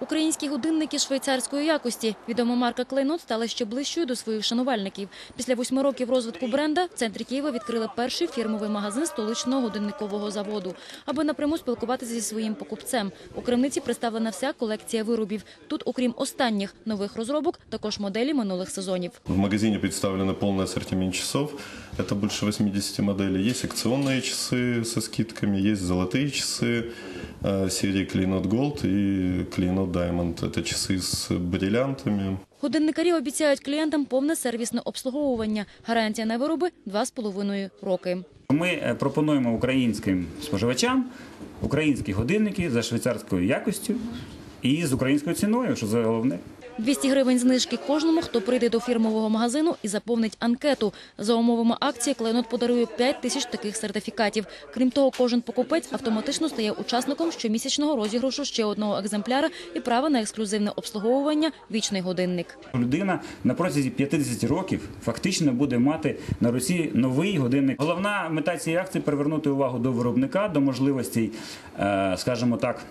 Українські годинники швейцарської якості. Відома марка Клейнот стала ще ближчою до своїх шанувальників. Після восьми років розвитку бренда в центрі Києва відкрили перший фірмовий магазин столичного годинникового заводу, аби напряму спілкуватися зі своїм покупцем. У крамниці представлена вся колекція виробів. Тут, окрім останніх нових розробок, також моделі минулих сезонів. В магазине представлен полный ассортимент часов. Это больше 80 моделей. Есть акционные часы со скидками, есть золотые часы э, серии Клейнот Gold и Клейнот Diamond. Это часы с бриллиантами. Годинникарі обіцяють клієнтам повне сервісне обслуговування. Гарантія на вироби – два з половиною роки. Ми е, пропонуємо українським споживачам українські годинники за швейцарською якостю і з українською ціною, що за головне. 200 гривень знижки кожному, хто прийде до фірмового магазину і заповнить анкету. За умовами акції Клейнот подарує 5 тисяч таких сертифікатів. Крім того, кожен покупець автоматично стає учасником щомісячного розіграшу ще одного екземпляра і право на ексклюзивне обслуговування «Вічний годинник». Людина на протязі 50 років фактично буде мати на руці новий годинник. Головна мета цієї акції привернути увагу до виробника, до можливостей, е, скажімо так.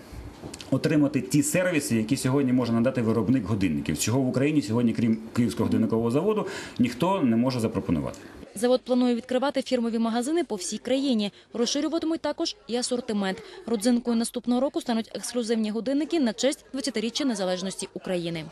Отримати ті сервіси, які сьогодні може надати виробник годинників, чого в Україні сьогодні, крім Київського годинникового заводу, ніхто не може запропонувати. Завод планує відкривати фірмові магазини по всій країні. Розширюватимуть також і асортимент. Родзинкою наступного року стануть ексклюзивні годинники на честь 20-річчя незалежності України.